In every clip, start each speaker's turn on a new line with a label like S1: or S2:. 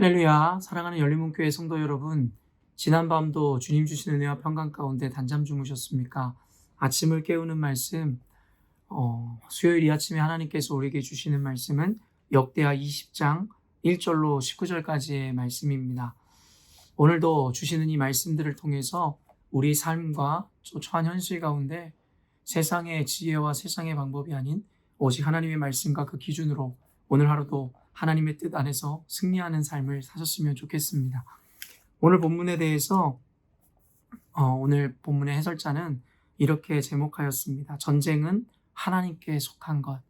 S1: 할렐루야, 사랑하는 열린문교회 성도 여러분, 지난밤도 주님 주신 은혜와 평강 가운데 단잠 주무셨습니까? 아침을 깨우는 말씀, 어, 수요일 이 아침에 하나님께서 우리에게 주시는 말씀은 역대하 20장 1절로 19절까지의 말씀입니다. 오늘도 주시는 이 말씀들을 통해서 우리 삶과 초초한 현실 가운데 세상의 지혜와 세상의 방법이 아닌 오직 하나님의 말씀과 그 기준으로 오늘 하루도 하나님의 뜻 안에서 승리하는 삶을 사셨으면 좋겠습니다. 오늘 본문에 대해서 어, 오늘 본문의 해설자는 이렇게 제목하였습니다. 전쟁은 하나님께 속한 것.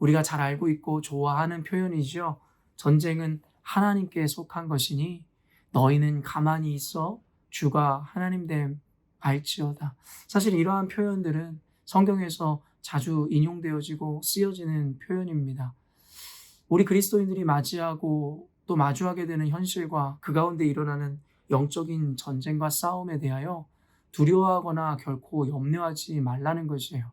S1: 우리가 잘 알고 있고 좋아하는 표현이죠. 전쟁은 하나님께 속한 것이니 너희는 가만히 있어 주가 하나님 됨 알지어다. 사실 이러한 표현들은 성경에서 자주 인용되어지고 쓰여지는 표현입니다. 우리 그리스도인들이 맞이하고 또 마주하게 되는 현실과 그 가운데 일어나는 영적인 전쟁과 싸움에 대하여 두려워하거나 결코 염려하지 말라는 것이에요.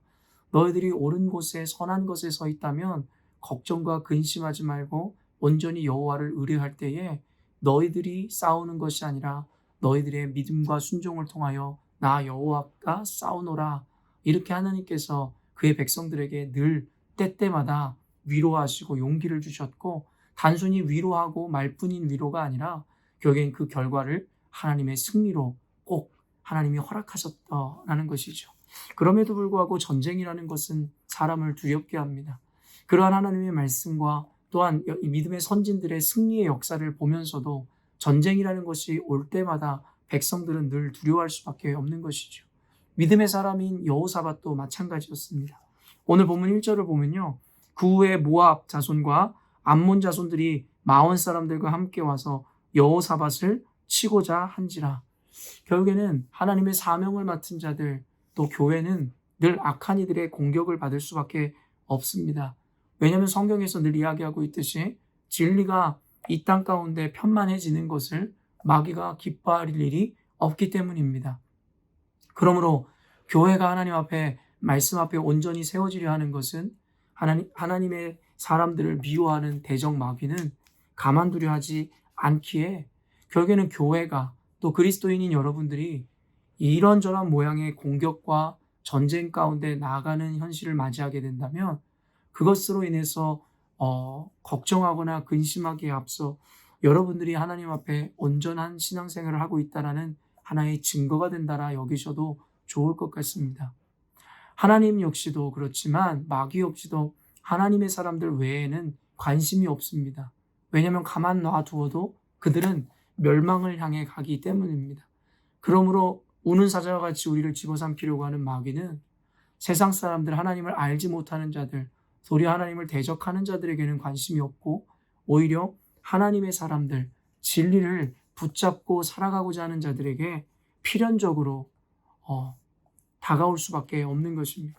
S1: 너희들이 옳은 곳에 선한 것에 서 있다면 걱정과 근심하지 말고 온전히 여호와를 의뢰할 때에 너희들이 싸우는 것이 아니라 너희들의 믿음과 순종을 통하여 나 여호와가 싸우노라 이렇게 하나님께서 그의 백성들에게 늘 때때마다 위로하시고 용기를 주셨고 단순히 위로하고 말뿐인 위로가 아니라 결국엔 그 결과를 하나님의 승리로 꼭 하나님이 허락하셨다라는 것이죠. 그럼에도 불구하고 전쟁이라는 것은 사람을 두렵게 합니다. 그러한 하나님의 말씀과 또한 믿음의 선진들의 승리의 역사를 보면서도 전쟁이라는 것이 올 때마다 백성들은 늘 두려워할 수밖에 없는 것이죠. 믿음의 사람인 여호사밧도 마찬가지였습니다. 오늘 본문 1절을 보면요. 그 후에 모압 자손과 암몬 자손들이 마온 사람들과 함께 와서 여호사밧을 치고자 한지라. 결국에는 하나님의 사명을 맡은 자들 또 교회는 늘 악한 이들의 공격을 받을 수밖에 없습니다. 왜냐하면 성경에서 늘 이야기하고 있듯이 진리가 이 땅 가운데 편만해지는 것을 마귀가 기뻐할 일이 없기 때문입니다. 그러므로 교회가 하나님 앞에 말씀 앞에 온전히 세워지려 하는 것은 하나님, 하나님의 사람들을 미워하는 대적 마귀는 가만두려 하지 않기에 결국에는 교회가 또 그리스도인인 여러분들이 이런저런 모양의 공격과 전쟁 가운데 나아가는 현실을 맞이하게 된다면 그것으로 인해서 어, 걱정하거나 근심하기에 앞서 여러분들이 하나님 앞에 온전한 신앙생활을 하고 있다라는 하나의 증거가 된다라 여기셔도 좋을 것 같습니다. 하나님 역시도 그렇지만 마귀 역시도 하나님의 사람들 외에는 관심이 없습니다. 왜냐하면 가만 놔두어도 그들은 멸망을 향해 가기 때문입니다. 그러므로 우는 사자와 같이 우리를 집어삼키려고 하는 마귀는 세상 사람들 하나님을 알지 못하는 자들 도리어 하나님을 대적하는 자들에게는 관심이 없고 오히려 하나님의 사람들 진리를 붙잡고 살아가고자 하는 자들에게 필연적으로 어, 다가올 수밖에 없는 것입니다.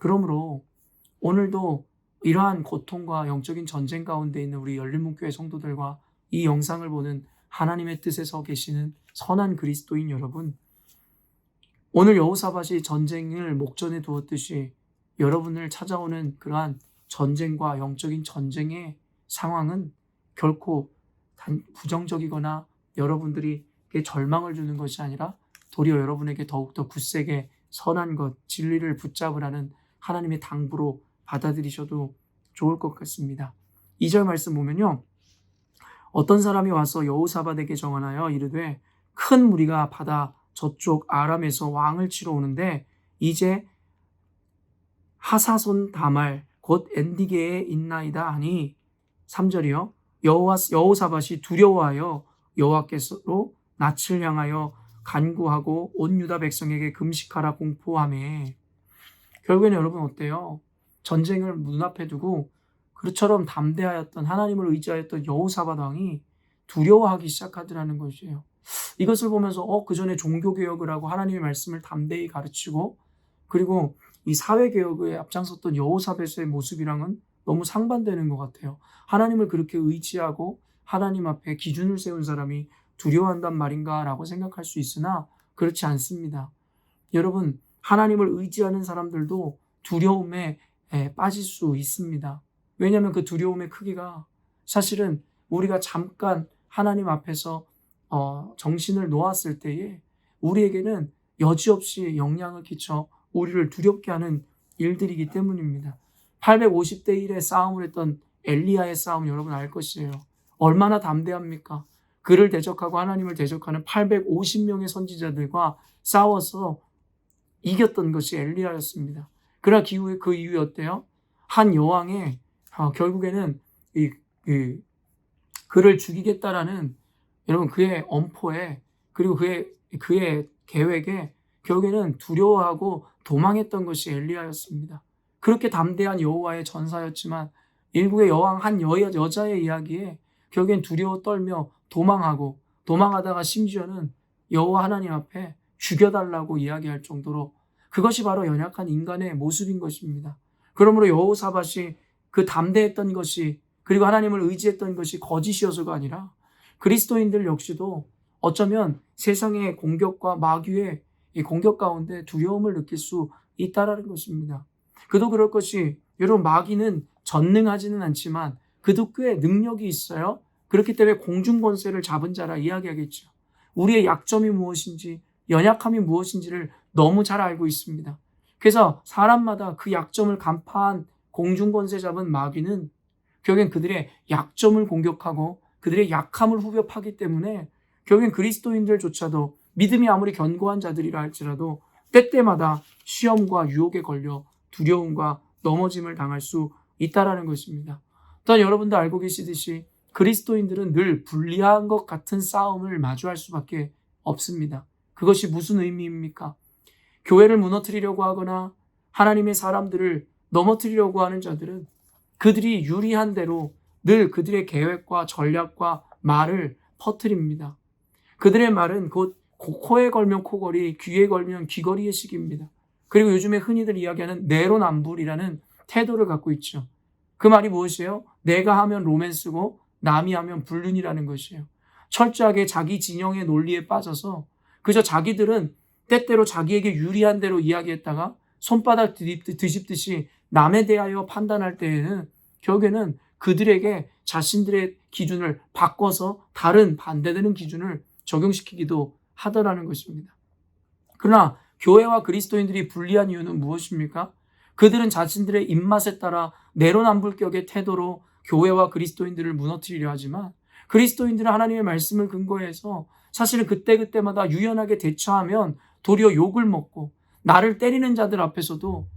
S1: 그러므로 오늘도 이러한 고통과 영적인 전쟁 가운데 있는 우리 열린문교회 성도들과 이 영상을 보는 하나님의 뜻에 서 계시는 선한 그리스도인 여러분, 오늘 여호사밭이 전쟁을 목전에 두었듯이 여러분을 찾아오는 그러한 전쟁과 영적인 전쟁의 상황은 결코 부정적이거나 여러분들이 절망을 주는 것이 아니라 도리어 여러분에게 더욱더 굳세게 선한 것, 진리를 붙잡으라는 하나님의 당부로 받아들이셔도 좋을 것 같습니다. 2절 말씀 보면요. 어떤 사람이 와서 여호사밧에게 정언하여 이르되 큰 무리가 바다 저쪽 아람에서 왕을 치러 오는데 이제 하사손 다말 곧 엔디게에 있나이다 하니 3절이요. 여호와 여호사밧이 두려워하여 여호와께서로 낯을 향하여 간구하고 온 유다 백성에게 금식하라 공포함에 결국에는 여러분 어때요? 전쟁을 눈앞에 두고 그처럼 담대하였던 하나님을 의지하였던 여호사밧 왕이 두려워하기 시작하더라는 것이에요. 이것을 보면서 어 그 전에 종교 개혁을 하고 하나님의 말씀을 담대히 가르치고 그리고 이 사회 개혁에 앞장섰던 여호사밧의 모습이랑은 너무 상반되는 것 같아요. 하나님을 그렇게 의지하고 하나님 앞에 기준을 세운 사람이 두려워한단 말인가 라고 생각할 수 있으나 그렇지 않습니다. 여러분, 하나님을 의지하는 사람들도 두려움에 빠질 수 있습니다. 왜냐하면 그 두려움의 크기가 사실은 우리가 잠깐 하나님 앞에서 어, 정신을 놓았을 때에 우리에게는 여지없이 영향을 끼쳐 우리를 두렵게 하는 일들이기 때문입니다. 850대 1의 싸움을 했던 엘리야의 싸움 여러분 알 것이에요. 얼마나 담대합니까? 그를 대적하고 하나님을 대적하는 850명의 선지자들과 싸워서 이겼던 것이 엘리야였습니다. 그러나 그 이후에 그 이후에 어때요? 한 여왕의 어, 결국에는 이, 이 그를 죽이겠다라는 여러분 그의 엄포에 그리고 그의 그의 계획에 결국에는 두려워하고 도망했던 것이 엘리야였습니다. 그렇게 담대한 여호와의 전사였지만 일국의 여왕 한 여, 여자의 이야기에 결국엔 두려워 떨며 도망하고 도망하다가 심지어는 여호와 하나님 앞에 죽여달라고 이야기할 정도로 그것이 바로 연약한 인간의 모습인 것입니다. 그러므로 여호사밧이 그 담대했던 것이 그리고 하나님을 의지했던 것이 거짓이어서가 아니라 그리스도인들 역시도 어쩌면 세상의 공격과 마귀의 이 공격 가운데 두려움을 느낄 수 있다라는 것입니다. 그도 그럴 것이 여러분 마귀는 전능하지는 않지만 그도 꽤 능력이 있어요. 그렇기 때문에 공중 권세를 잡은 자라 이야기하겠죠. 우리의 약점이 무엇인지 연약함이 무엇인지를 너무 잘 알고 있습니다. 그래서 사람마다 그 약점을 간파한 공중 권세 잡은 마귀는 결국엔 그들의 약점을 공격하고 그들의 약함을 후벼 파기 때문에 결국엔 그리스도인들조차도 믿음이 아무리 견고한 자들이라 할지라도 때때마다 시험과 유혹에 걸려 두려움과 넘어짐을 당할 수 있다라는 것입니다. 또한 여러분도 알고 계시듯이 그리스도인들은 늘 불리한 것 같은 싸움을 마주할 수밖에 없습니다. 그것이 무슨 의미입니까? 교회를 무너뜨리려고 하거나 하나님의 사람들을 넘어뜨리려고 하는 자들은 그들이 유리한 대로 늘 그들의 계획과 전략과 말을 퍼뜨립니다. 그들의 말은 곧 코에 걸면 코걸이, 귀에 걸면 귀걸이의 식입니다. 그리고 요즘에 흔히들 이야기하는 내로남불이라는 태도를 갖고 있죠. 그 말이 무엇이에요? 내가 하면 로맨스고 남이 하면 불륜이라는 것이에요. 철저하게 자기 진영의 논리에 빠져서 그저 자기들은 때때로 자기에게 유리한 대로 이야기했다가 손바닥 뒤집듯이 남에 대하여 판단할 때에는 결국에는 그들에게 자신들의 기준을 바꿔서 다른 반대되는 기준을 적용시키기도 하더라는 것입니다. 그러나 교회와 그리스도인들이 불리한 이유는 무엇입니까? 그들은 자신들의 입맛에 따라 내로남불격의 태도로 교회와 그리스도인들을 무너뜨리려 하지만 그리스도인들은 하나님의 말씀을 근거해서 사실은 그때그때마다 유연하게 대처하면 도리어 욕을 먹고 나를 때리는 자들 앞에서도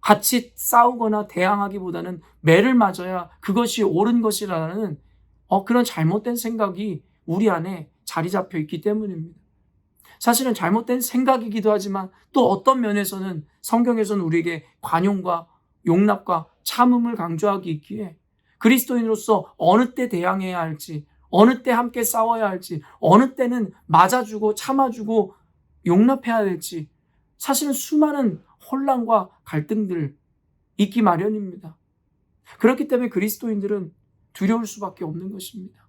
S1: 같이 싸우거나 대항하기보다는 매를 맞아야 그것이 옳은 것이라는 어, 그런 잘못된 생각이 우리 안에 자리 잡혀 있기 때문입니다. 사실은 잘못된 생각이기도 하지만 또 어떤 면에서는 성경에서는 우리에게 관용과 용납과 참음을 강조하기 있기에 그리스도인으로서 어느 때 대항해야 할지, 어느 때 함께 싸워야 할지, 어느 때는 맞아주고 참아주고 용납해야 될지 사실은 수많은 혼란과 갈등들 있기 마련입니다. 그렇기 때문에 그리스도인들은 두려울 수밖에 없는 것입니다.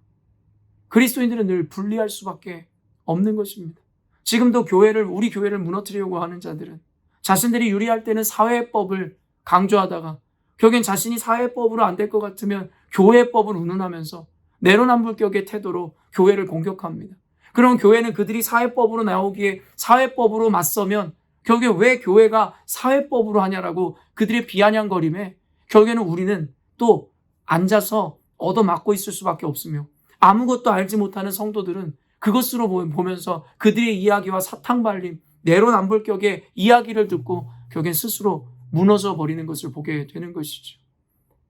S1: 그리스도인들은 늘 분리할 수밖에 없는 것입니다. 지금도 교회를 우리 교회를 무너뜨리려고 하는 자들은 자신들이 유리할 때는 사회법을 강조하다가 결국엔 자신이 사회법으로 안 될 것 같으면 교회법을 운운하면서 내로남불격의 태도로 교회를 공격합니다. 그럼 교회는 그들이 사회법으로 나오기에 사회법으로 맞서면 결국에 왜 교회가 사회법으로 하냐라고 그들의 비아냥거림에 결국에는 우리는 또 앉아서 얻어맞고 있을 수밖에 없으며 아무것도 알지 못하는 성도들은 그것으로 보면서 그들의 이야기와 사탕발림, 내로남불격의 이야기를 듣고 결국엔 스스로 무너져 버리는 것을 보게 되는 것이죠.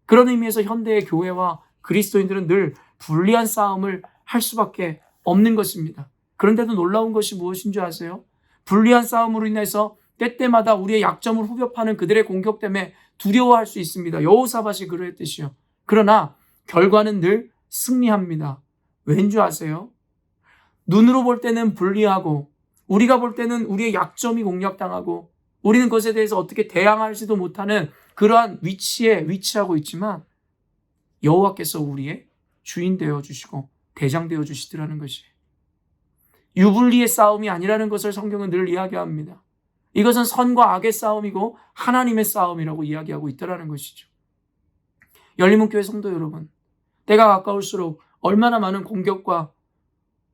S1: 그런 의미에서 현대의 교회와 그리스도인들은 늘 불리한 싸움을 할 수밖에 없는 것입니다. 그런데도 놀라운 것이 무엇인 줄 아세요? 불리한 싸움으로 인해서 때때마다 우리의 약점을 후벼파는 그들의 공격 때문에 두려워할 수 있습니다. 여호사밭이 그러했듯이요. 그러나 결과는 늘 승리합니다. 왠 줄 아세요? 눈으로 볼 때는 불리하고 우리가 볼 때는 우리의 약점이 공략당하고 우리는 그것에 대해서 어떻게 대항할지도 못하는 그러한 위치에 위치하고 있지만 여호와께서 우리의 주인 되어 주시고 대장 되어 주시더라는 것이 유불리의 싸움이 아니라는 것을 성경은 늘 이야기합니다. 이것은 선과 악의 싸움이고 하나님의 싸움이라고 이야기하고 있다라는 것이죠. 열린문교회 성도 여러분, 때가 가까울수록 얼마나 많은 공격과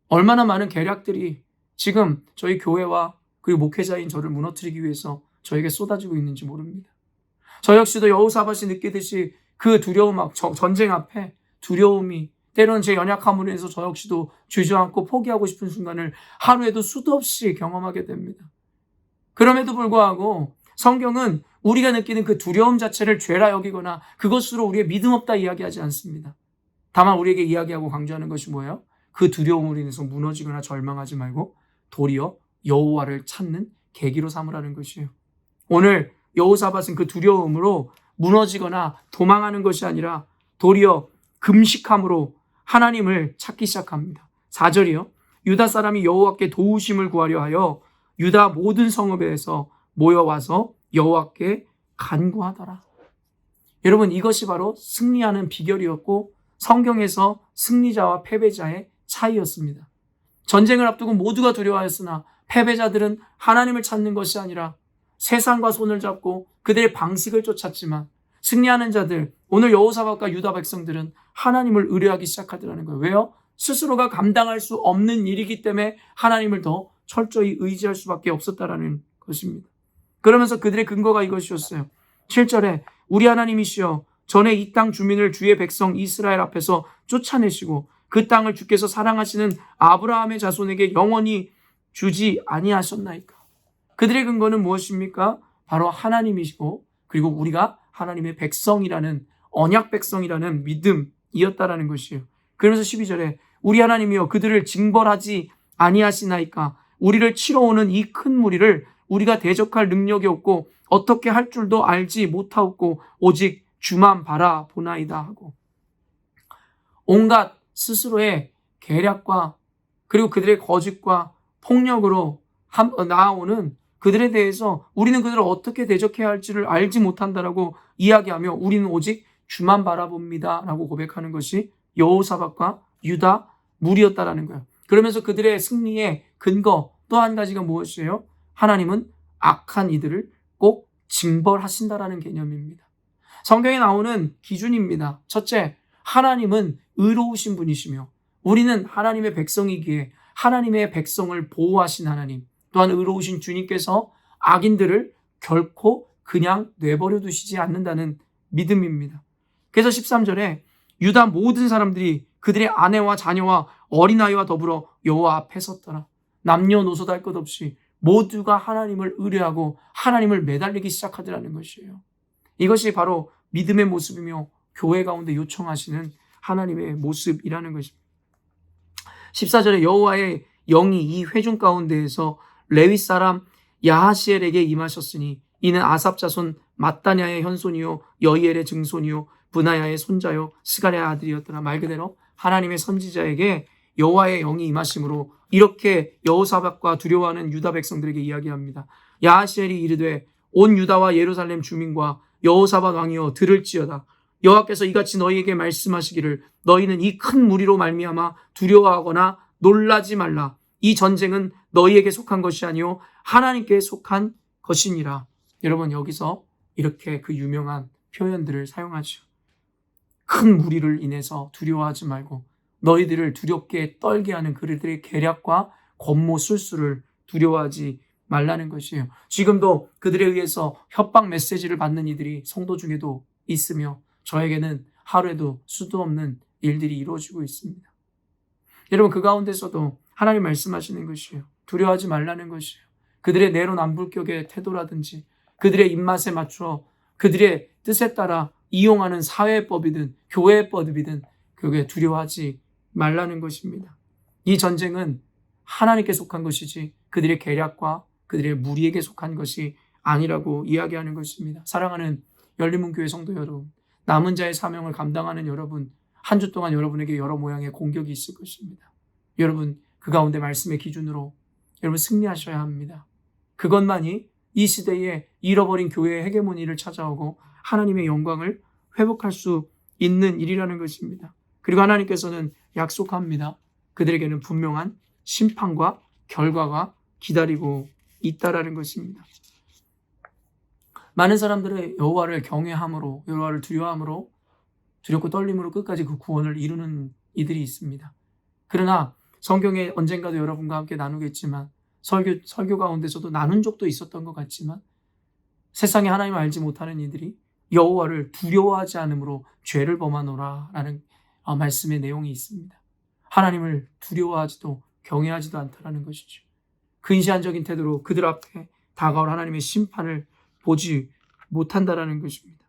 S1: 얼마나 많은 계략들이 지금 저희 교회와 그리고 목회자인 저를 무너뜨리기 위해서 저에게 쏟아지고 있는지 모릅니다. 저 역시도 여호사밧이 느끼듯이 그 두려움, 전쟁 앞에 두려움이 때로는 제 연약함으로 인해서 저 역시도 주저앉고 포기하고 싶은 순간을 하루에도 수도 없이 경험하게 됩니다. 그럼에도 불구하고 성경은 우리가 느끼는 그 두려움 자체를 죄라 여기거나 그것으로 우리의 믿음 없다 이야기하지 않습니다. 다만 우리에게 이야기하고 강조하는 것이 뭐예요? 그 두려움으로 인해서 무너지거나 절망하지 말고 도리어 여호와를 찾는 계기로 삼으라는 것이에요. 오늘 여호사밧은 그 두려움으로 무너지거나 도망하는 것이 아니라 도리어 금식함으로 하나님을 찾기 시작합니다. 4절이요. 유다 사람이 여호와께 도우심을 구하려 하여 유다 모든 성읍에서 모여와서 여호와께 간구하더라. 여러분 이것이 바로 승리하는 비결이었고 성경에서 승리자와 패배자의 차이였습니다. 전쟁을 앞두고 모두가 두려워하였으나 패배자들은 하나님을 찾는 것이 아니라 세상과 손을 잡고 그들의 방식을 쫓았지만 승리하는 자들, 오늘 여호사밧과 유다 백성들은 하나님을 의뢰하기 시작하더라는 거예요. 왜요? 스스로가 감당할 수 없는 일이기 때문에 하나님을 더 철저히 의지할 수밖에 없었다라는 것입니다. 그러면서 그들의 근거가 이것이었어요. 7절에 우리 하나님이시여 전에 이 땅 주민을 주의 백성 이스라엘 앞에서 쫓아내시고 그 땅을 주께서 사랑하시는 아브라함의 자손에게 영원히 주지 아니하셨나이까. 그들의 근거는 무엇입니까? 바로 하나님이시고 그리고 우리가 하나님의 백성이라는 언약 백성이라는 믿음이었다라는 것이에요. 그러면서 12절에 우리 하나님이여 그들을 징벌하지 아니하시나이까 우리를 치러 오는 이 큰 무리를 우리가 대적할 능력이 없고 어떻게 할 줄도 알지 못하옵고 오직 주만 바라보나이다 하고 온갖 스스로의 계략과 그리고 그들의 거짓과 폭력으로 함- 어, 나아오는 그들에 대해서 우리는 그들을 어떻게 대적해야 할지를 알지 못한다라고 이야기하며 우리는 오직 주만 바라봅니다라고 고백하는 것이 여호사밧과 유다 무리였다라는 거예요. 그러면서 그들의 승리의 근거 또 한 가지가 무엇이에요? 하나님은 악한 이들을 꼭 징벌하신다라는 개념입니다. 성경에 나오는 기준입니다. 첫째, 하나님은 의로우신 분이시며 우리는 하나님의 백성이기에 하나님의 백성을 보호하신 하나님, 또한 의로우신 주님께서 악인들을 결코 그냥 내버려 두시지 않는다는 믿음입니다. 그래서 13절에 유다 모든 사람들이 그들의 아내와 자녀와 어린아이와 더불어 여호와 앞에 섰더라. 남녀노소 할것 없이 모두가 하나님을 의뢰하고 하나님을 매달리기 시작하더라는 것이에요. 이것이 바로 믿음의 모습이며 교회 가운데 요청하시는 하나님의 모습이라는 것입니다. 14절에 여호와의 영이 이 회중 가운데에서 레위 사람 야하시엘에게 임하셨으니 이는 아삽 자손 마따냐의 현손이요 여이엘의 증손이요 분하야의 손자요 스가랴의 아들이었더라 말 그대로 하나님의 선지자에게 여호와의 영이 임하심으로 이렇게 여호사밧과 두려워하는 유다 백성들에게 이야기합니다. 야하시엘이 이르되 온 유다와 예루살렘 주민과 여호사밧 왕이여 들을지어다 여호와께서 이같이 너희에게 말씀하시기를 너희는 이 큰 무리로 말미암아 두려워하거나 놀라지 말라 이 전쟁은 너희에게 속한 것이 아니요 하나님께 속한 것이니라. 여러분 여기서 이렇게 그 유명한 표현들을 사용하죠. 큰 무리를 인해서 두려워하지 말고 너희들을 두렵게 떨게 하는 그들의 계략과 권모 술수를 두려워하지 말라는 것이에요. 지금도 그들에 의해서 협박 메시지를 받는 이들이 성도 중에도 있으며 저에게는 하루에도 수도 없는 일들이 이루어지고 있습니다. 여러분 그 가운데서도 하나님 말씀하시는 것이에요. 두려워하지 말라는 것이에요. 그들의 내로남불격의 태도라든지 그들의 입맛에 맞춰 그들의 뜻에 따라 이용하는 사회법이든 교회법이든 그게 두려워하지 말라는 것입니다. 이 전쟁은 하나님께 속한 것이지 그들의 계략과 그들의 무리에게 속한 것이 아니라고 이야기하는 것입니다. 사랑하는 열린문 교회 성도 여러분, 남은 자의 사명을 감당하는 여러분, 한 주 동안 여러분에게 여러 모양의 공격이 있을 것입니다. 여러분, 그 가운데 말씀의 기준으로 여러분 승리하셔야 합니다. 그것만이 이 시대에 잃어버린 교회의 헤게모니를 찾아오고 하나님의 영광을 회복할 수 있는 일이라는 것입니다. 그리고 하나님께서는 약속합니다. 그들에게는 분명한 심판과 결과가 기다리고 있다라는 것입니다. 많은 사람들의 여호와를 경외함으로 여호와를 두려워함으로 두렵고 떨림으로 끝까지 그 구원을 이루는 이들이 있습니다. 그러나 성경에 언젠가도 여러분과 함께 나누겠지만 설교 설교 가운데서도 나눈 적도 있었던 것 같지만 세상에 하나님을 알지 못하는 이들이 여호와를 두려워하지 않으므로 죄를 범하노라라는 어, 말씀의 내용이 있습니다. 하나님을 두려워하지도 경외하지도 않다라는 것이죠. 근시안적인 태도로 그들 앞에 다가올 하나님의 심판을 보지 못한다라는 것입니다.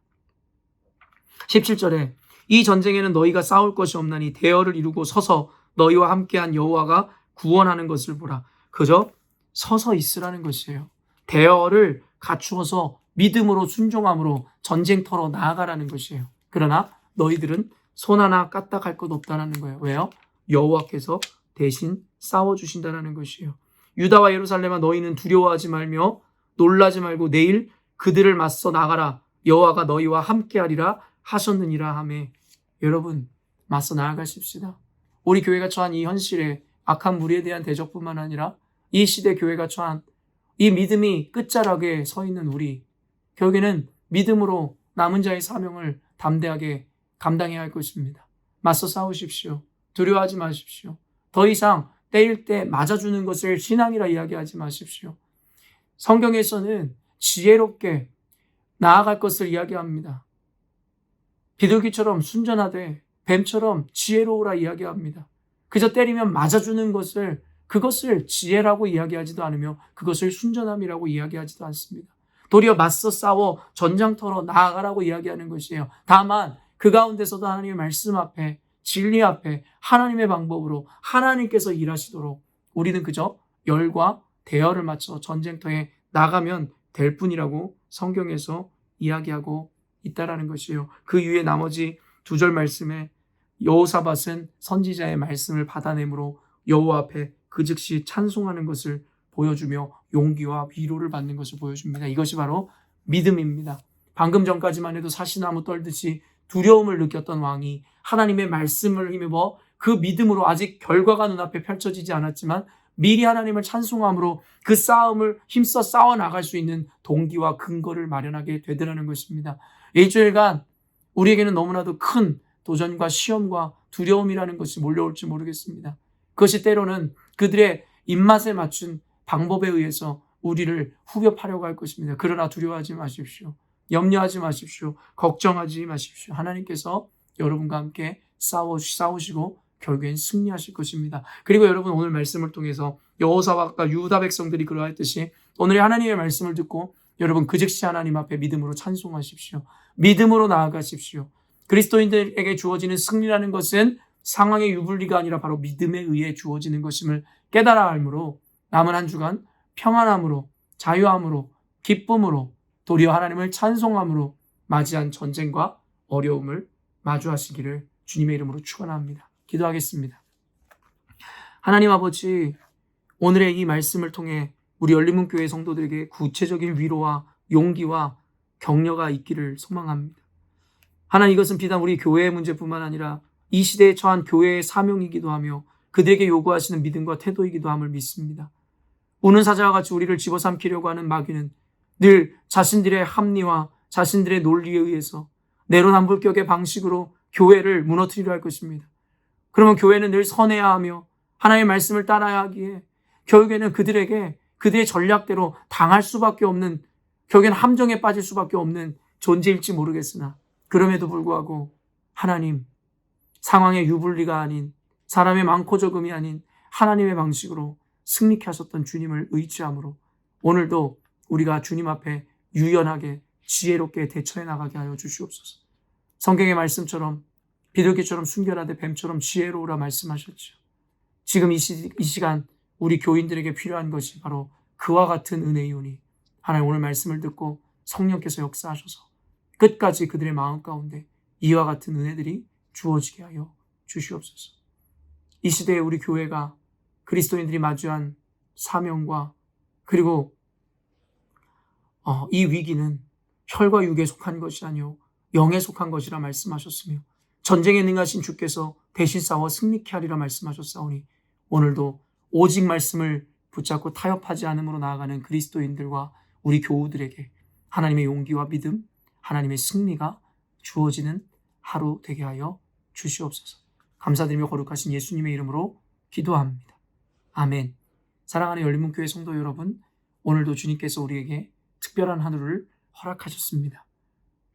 S1: 17절에 이 전쟁에는 너희가 싸울 것이 없나니 대열을 이루고 서서 너희와 함께한 여호와가 구원하는 것을 보라. 그저 서서 있으라는 것이에요. 대열을 갖추어서 믿음으로 순종함으로 전쟁터로 나아가라는 것이에요. 그러나 너희들은 손 하나 까딱할 것 없다라는 거예요. 왜요? 여호와께서 대신 싸워 주신다라는 것이에요. 유다와 예루살렘아 너희는 두려워하지 말며 놀라지 말고 내일 그들을 맞서 나가라. 여호와가 너희와 함께하리라 하셨느니라 하매 여러분 맞서 나아가십시다. 우리 교회가 처한 이 현실에 악한 무리에 대한 대적뿐만 아니라 이 시대 교회가 처한 이 믿음이 끝자락에 서 있는 우리 결국에는 믿음으로 남은 자의 사명을 담대하게 감당해야 할 것입니다. 맞서 싸우십시오. 두려워하지 마십시오. 더 이상 때일 때 맞아주는 것을 신앙이라 이야기하지 마십시오. 성경에서는 지혜롭게 나아갈 것을 이야기합니다. 비둘기처럼 순전하되 뱀처럼 지혜로우라 이야기합니다. 그저 때리면 맞아주는 것을 그것을 지혜라고 이야기하지도 않으며 그것을 순전함이라고 이야기하지도 않습니다. 도리어 맞서 싸워 전장터로 나아가라고 이야기하는 것이에요. 다만 그 가운데서도 하나님의 말씀 앞에 진리 앞에 하나님의 방법으로 하나님께서 일하시도록 우리는 그저 열과 대열을 맞춰 전쟁터에 나가면 될 뿐이라고 성경에서 이야기하고 있다라는 것이에요. 그 위에 나머지 두 절 말씀에 여호사밧은 선지자의 말씀을 받아내므로 여호와 앞에 그 즉시 찬송하는 것을 보여주며 용기와 위로를 받는 것을 보여줍니다. 이것이 바로 믿음입니다. 방금 전까지만 해도 사시나무 떨듯이 두려움을 느꼈던 왕이 하나님의 말씀을 힘입어 그 믿음으로 아직 결과가 눈앞에 펼쳐지지 않았지만 미리 하나님을 찬송함으로 그 싸움을 힘써 싸워 나갈 수 있는 동기와 근거를 마련하게 되더라는 것입니다. 일주일간 우리에게는 너무나도 큰 도전과 시험과 두려움이라는 것이 몰려올지 모르겠습니다. 그것이 때로는 그들의 입맛에 맞춘 방법에 의해서 우리를 후벼파려고 할 것입니다. 그러나 두려워하지 마십시오. 염려하지 마십시오. 걱정하지 마십시오. 하나님께서 여러분과 함께 싸우시고 결국엔 승리하실 것입니다. 그리고 여러분 오늘 말씀을 통해서 여호사와 유다 백성들이 그러했듯이 오늘의 하나님의 말씀을 듣고 여러분 그 즉시 하나님 앞에 믿음으로 찬송하십시오. 믿음으로 나아가십시오. 그리스도인들에게 주어지는 승리라는 것은 상황의 유불리가 아니라 바로 믿음에 의해 주어지는 것임을 깨달아 알므로 남은 한 주간 평안함으로 자유함으로 기쁨으로 도리어 하나님을 찬송함으로 맞이한 전쟁과 어려움을 마주하시기를 주님의 이름으로 축원합니다. 기도하겠습니다. 하나님 아버지 오늘의 이 말씀을 통해 우리 열린문교회 성도들에게 구체적인 위로와 용기와 격려가 있기를 소망합니다. 하나님 이것은 비단 우리 교회의 문제뿐만 아니라 이 시대에 처한 교회의 사명이기도 하며 그들에게 요구하시는 믿음과 태도이기도 함을 믿습니다. 우는 사자와 같이 우리를 집어삼키려고 하는 마귀는 늘 자신들의 합리와 자신들의 논리에 의해서 내로남불격의 방식으로 교회를 무너뜨리려 할 것입니다. 그러면 교회는 늘 선해야 하며 하나님의 말씀을 따라야 하기에 결국에는 그들에게 그들의 전략대로 당할 수밖에 없는 결국에는 함정에 빠질 수밖에 없는 존재일지 모르겠으나 그럼에도 불구하고 하나님 상황의 유불리가 아닌 사람의 많고 적음이 아닌 하나님의 방식으로 승리케 하셨던 주님을 의지함으로 오늘도 우리가 주님 앞에 유연하게 지혜롭게 대처해 나가게 하여 주시옵소서. 성경의 말씀처럼 비둘기처럼 순결하되 뱀처럼 지혜로우라 말씀하셨죠. 지금 이, 시, 이 시간 우리 교인들에게 필요한 것이 바로 그와 같은 은혜이오니 하나님 오늘 말씀을 듣고 성령께서 역사하셔서 끝까지 그들의 마음 가운데 이와 같은 은혜들이 주어지게 하여 주시옵소서. 이 시대에 우리 교회가 그리스도인들이 마주한 사명과 그리고 어, 이 위기는 혈과 육에 속한 것이 아니요 영에 속한 것이라 말씀하셨으며 전쟁에 능하신 주께서 대신 싸워 승리케 하리라 말씀하셨사오니 오늘도 오직 말씀을 붙잡고 타협하지 않음으로 나아가는 그리스도인들과 우리 교우들에게 하나님의 용기와 믿음, 하나님의 승리가 주어지는 하루 되게 하여 주시옵소서. 감사드리며 거룩하신 예수님의 이름으로 기도합니다. 아멘. 사랑하는 열린문교회 성도 여러분, 오늘도 주님께서 우리에게 특별한 하루를 허락하셨습니다.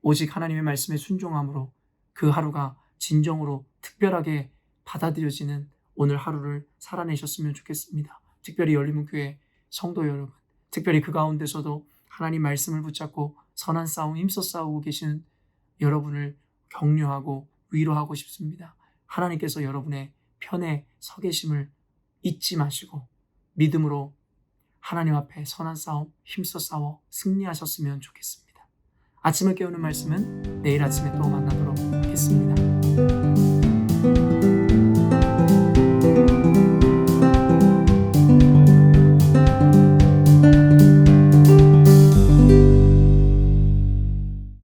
S1: 오직 하나님의 말씀에 순종함으로 그 하루가 진정으로 특별하게 받아들여지는 오늘 하루를 살아내셨으면 좋겠습니다. 특별히 열린문교회 성도 여러분, 특별히 그 가운데서도 하나님 말씀을 붙잡고 선한 싸움 힘써 싸우고 계시는 여러분을 격려하고 위로하고 싶습니다. 하나님께서 여러분의 편에 서 계심을 잊지 마시고 믿음으로 하나님 앞에 선한 싸움 힘써 싸워 승리하셨으면 좋겠습니다. 아침을 깨우는 말씀은 내일 아침에 또 만나도록 하겠습니다.